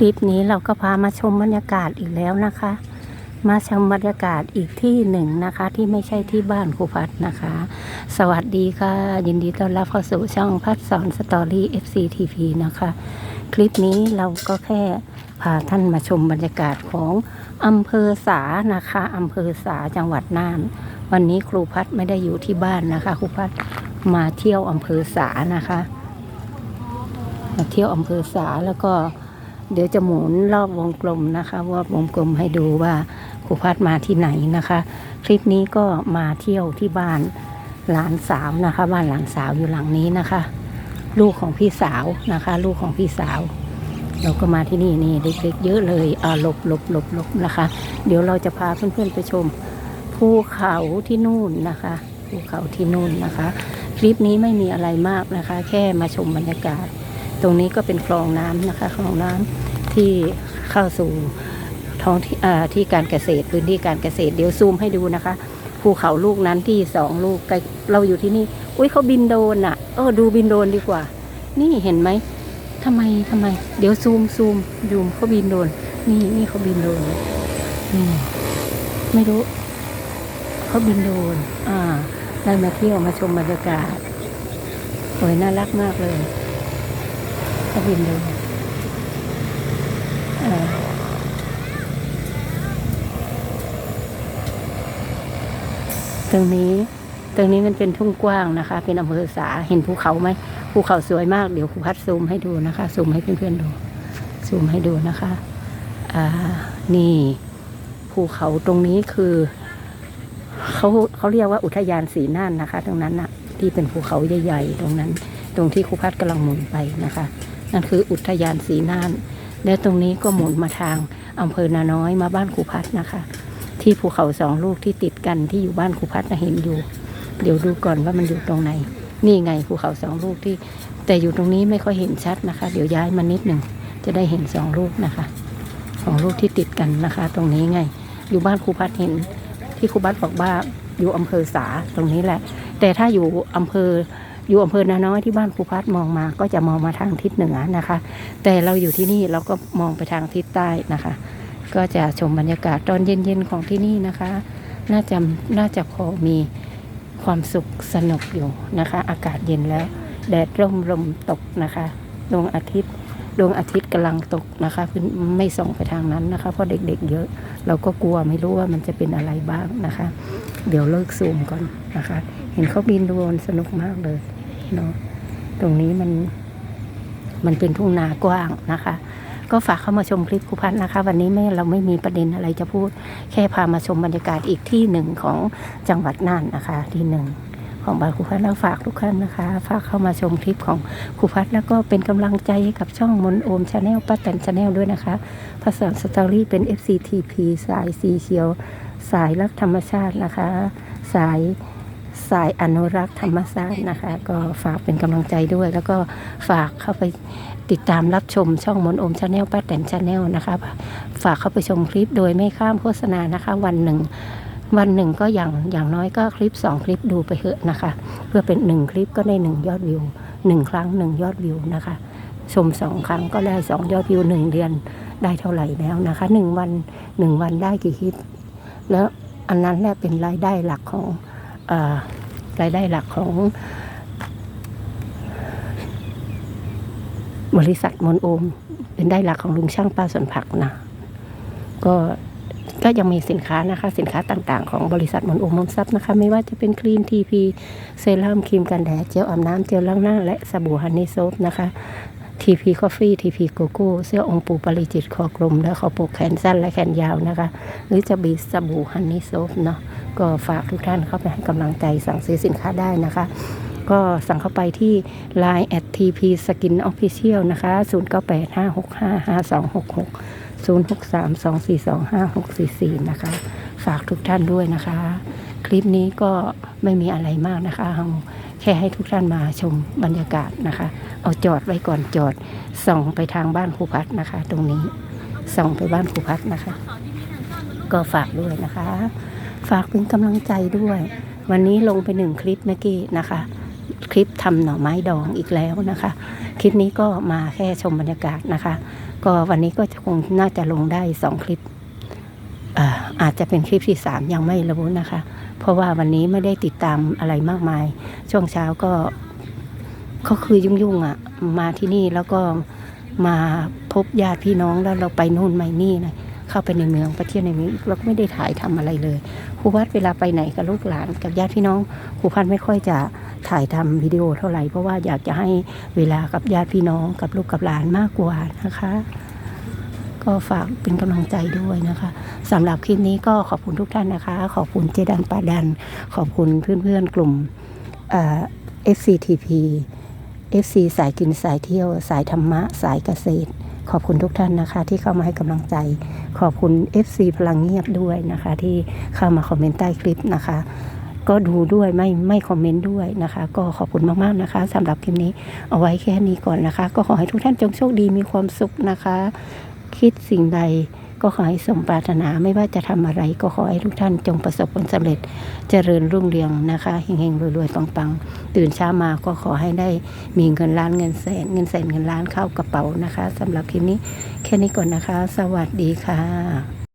คลิปนี้เราก็พามาชมบรรยากาศอีกแล้วนะคะ มาชมบรรยากาศอีกที่หนึ่งนะคะ ที่ไม่ใช่ที่บ้านครูพัดนะคะ สวัสดีค่ะ ยินดีต้อนรับเข้าสู่ช่องพัดสอนสตอรี่ FCTV นะคะ คลิปนี้เราก็แค่พาท่านมาชมบรรยากาศของอำเภอสานะคะอำเภอสาจังหวัดน่าน วันนี้ครูพัดไม่ได้อยู่ที่บ้านนะคะ ครูพัดมาเที่ยวอำเภอสานะคะ มาเที่ยวอำเภอสาแล้วก็ เดี๋ยวจะหมุนรอบวงกลมนะคะว่าวงกลมให้ดูว่าครูพัดมาที่ไหนนะคะ คลิปนี้ก็มาเที่ยวที่บ้านหลานสาวนะคะ บ้านหลานสาวอยู่หลังนี้นะคะ ลูกของพี่สาวนะคะ ลูกของพี่สาว เราก็มาที่นี่นี่เด็กๆเยอะเลยอ่าหลบหลบหลบหลบนะคะ เดี๋ยวเราจะพาเพื่อนๆไปชมภูเขาที่นู่นนะคะภูเขาที่นู่นนะคะ คลิปนี้ไม่มีอะไรมากนะคะ แค่มาชมบรรยากาศ ตรงนี้ก็เป็นคลองน้ำนะคะคลองน้ำที่เข้าสู่ท้องที่ที่การเกษตรพื้นที่การเกษตรเดี๋ยวซูมให้ดูนะคะภูเขาลูกนั้นที่สองลูกใกล้เราอยู่ที่นี่ อุ้ยเขาบินโดนอะเออดูบินโดนดีกว่า นี่เห็นไหมทำไมทำไม เดี๋ยวซูมซูมดูมเขาบินโดน นี่นี่เขาบินโดนนี่ไม่รู้เขาบินโดน อ่าได้มาเที่ยวมาชมบรรยากาศโอ้ยน่ารักมากเลย กบินดูเอ่อตรงนี้ ตรงนี้มันเป็นทุ่งกว้างนะคะ เป็นอำเภอสาเห็นภูเขาไหมภูเขาสวยมากเดี๋ยวครูพัดซูมให้ดูนะคะซูมให้เพื่อนๆดูซูมให้ดูนะคะอ่านี่ ภูเขาตรงนี้คือเขาเขาเรียกว่าอุทยานสีน่านนะคะ ตรงนั้นน่ะ ที่เป็นภูเขาใหญ่ๆตรงนั้น ตรงที่ครูพัดกำลังหมุนไปนะคะ นั่นคืออุทยานสีน่าน แล้วตรงนี้ก็หมุนมาทางอำเภอนาน้อยมาบ้านครูพัดนะคะ ที่ภูเขาสองลูกที่ติดกันที่อยู่บ้านครูพัดนะเห็นอยู่ เดี๋ยวดูก่อนว่ามันอยู่ตรงไหน นี่ไงภูเขาสองลูกที่ แต่อยู่ตรงนี้ไม่ค่อยเห็นชัดนะคะ เดี๋ยวย้ายมานิดหนึ่งจะได้เห็นสองลูกนะคะสองลูกที่ติดกันนะคะ ตรงนี้ไง อยู่บ้านครูพัดเห็นที่ครูพัดบอกว่าอยู่อำเภอสาตรงนี้แหละ แต่ถ้าอยู่อำเภอ อยู่อำเภอนาน้อยที่บ้านครูพัดมองมาก็จะมองมาทางทิศเหนือนะคะ แต่เราอยู่ที่นี่เราก็มองไปทางทิศใต้นะคะ ก็จะชมบรรยากาศตอนเย็นๆของที่นี่นะคะ น่าจะน่าจะพอมีความสุขสนุกอยู่นะคะ อากาศเย็นแล้ว แดดร่มลมตกนะคะดวงอาทิตย์ดวงอาทิตย์กำลังตกนะคะคือไม่ส่องไปทางนั้นนะคะ เพราะเด็กๆ เยอะ เราก็กลัวไม่รู้ว่ามันจะเป็นอะไรบ้างนะคะ เดี๋ยวเลิกซูมก่อนนะคะ เห็นเขาบินโดรนสนุกมากเลย เนาะตรงนี้มันมันเป็นทุ่งนากว้างนะคะ ก็ฝากเข้ามาชมคลิปครูพัฒน์นะคะ วันนี้ไม่เราไม่มีประเด็นอะไรจะพูด แค่พามาชมบรรยากาศอีกที่หนึ่งของจังหวัดน่านนะคะ ที่หนึ่งของบ้านครูพัฒน์แล้วฝากทุกท่านนะคะ ฝากเข้ามาชมคลิปของครูพัฒน์แล้วก็เป็นกำลังใจให้กับช่องมนโอมชาแนลป้าแตนชาแนลด้วยนะคะ ภาษาสตอรี่เป็น FCTP สายสีเขียว สายรักธรรมชาตินะคะ สาย สายอนุรักษ์ธรรมชาตินะคะ ก็ฝากเป็นกำลังใจด้วย แล้วก็ฝากเข้าไปติดตามรับชมช่องมนโอมชาแนลป้าแตนชาแนลนะคะ ฝากเข้าไปชมคลิปโดยไม่ข้ามโฆษณานะคะ วันหนึ่ง วันหนึ่งก็อย่างอย่างน้อยก็คลิปสองคลิปดูไปเถอะนะคะ เพื่อเป็นหนึ่งคลิปก็ได้หนึ่งยอดวิวหนึ่งครั้งหนึ่งยอดวิวนะคะ ชมสองครั้งก็ได้สองยอดวิวหนึ่งเดือนได้เท่าไหร่แล้วนะคะหนึ่งวันหนึ่งวันได้กี่คลิป แล้วอันนั้นแหละเป็นรายได้หลักของ รายได้หลักของบริษัทมนโอม เป็นได้หลักของลุงช่างป้าสวนผักนะ ก็ก็ยังมีสินค้านะคะ สินค้าต่างๆ ของบริษัทมนโอมมนซับนะคะ ไม่ว่าจะเป็นครีมทีพีเซรั่มครีมกันแดดเจลอาบน้ำเจลล้างหน้า และสบู่ฮันนี่โซฟนะคะทีพีคอฟฟี่ทีพีโกโก้เสื้อองค์ปูปริจิตคอกลม และคอปกแขนสั้นและแขนยาวนะคะ หรือจะบีสบู่ฮันนี่โซฟเนาะ ก็ฝากทุกท่านเข้าไปให้กำลังใจสั่งซื้อสินค้าได้นะคะ ก็สั่งเข้าไปที่ Line at TP Skin Official นะคะ 0985655266 0632425644 นะคะ ฝากทุกท่านด้วยนะคะ คลิปนี้ก็ไม่มีอะไรมากนะคะเราแค่ให้ทุกท่านมาชมบรรยากาศนะคะ เอาจอดไว้ก่อนจอด ส่องไปทางบ้านครูพัดนะคะ ตรงนี้ ส่องไปบ้านครูพัดนะคะ ก็ฝากด้วยนะคะ ฝากเป็นกำลังใจด้วย วันนี้ลงไปหนึ่งคลิปเมื่อกี้นะคะ คลิปทำหน่อไม้ดองอีกแล้วนะคะ คลิปนี้ก็มาแค่ชมบรรยากาศนะคะ ก็วันนี้ก็คงน่าจะลงได้สองคลิปอาอาจจะเป็นคลิปที่สามยังไม่รู้นะคะ เพราะว่าวันนี้ไม่ได้ติดตามอะไรมากมาย ช่วงเช้าก็ก็คือยุ่งๆอะ มาที่นี่แล้วก็มาพบญาติพี่น้องแล้วเราไปนู่นไปนี่นะ เข้าไปในเมืองไปเที่ยวในเมืองเราก็ไม่ได้ถ่ายทำอะไรเลยครูวัดเวลาไปไหนกับลูกหลานกับญาติพี่น้องครูพันไม่ค่อยจะถ่ายทำวิดีโอเท่าไหร่เพราะว่าอยากจะให้เวลากับญาติพี่น้องกับลูกกับหลานมากกว่านะคะ ก็ฝากเป็นกำลังใจด้วยนะคะสำหรับคลิปนี้ก็ขอบคุณทุกท่านนะคะ ขอบคุณเจดันปาดัน ขอบคุณเพื่อนๆกลุ่มเอ่อ FCTP FC สายกินสายเที่ยว สายธรรมะ สายเกษตร ขอบคุณทุกท่านนะคะ ที่เข้ามาให้กำลังใจ ขอบคุณ FC พลังเงียบด้วยนะคะ ที่เข้ามาคอมเมนต์ใต้คลิปนะคะ ก็ดูด้วยไม่ไม่คอมเมนต์ด้วยนะคะ ก็ขอบคุณมากๆนะคะสำหรับคลิปนี้เอาไว้แค่นี้ก่อนนะคะ ก็ขอให้ทุกท่านจงโชคดีมีความสุขนะคะ คิดสิ่งใด ก็ขอให้สมปรารถนาไม่ว่าจะทำอะไร ก็ขอให้ทุกท่านจงประสบผลสำเร็จเจริญรุ่งเรืองนะคะเฮงๆรวยๆปังๆ ตื่นเช้ามาก็ขอให้ได้มีเงินล้านเงินแสนเงินแสนเงินล้านเข้ากระเป๋านะคะสำหรับคลิปนี้แค่นี้ก่อนนะคะ สวัสดีค่ะ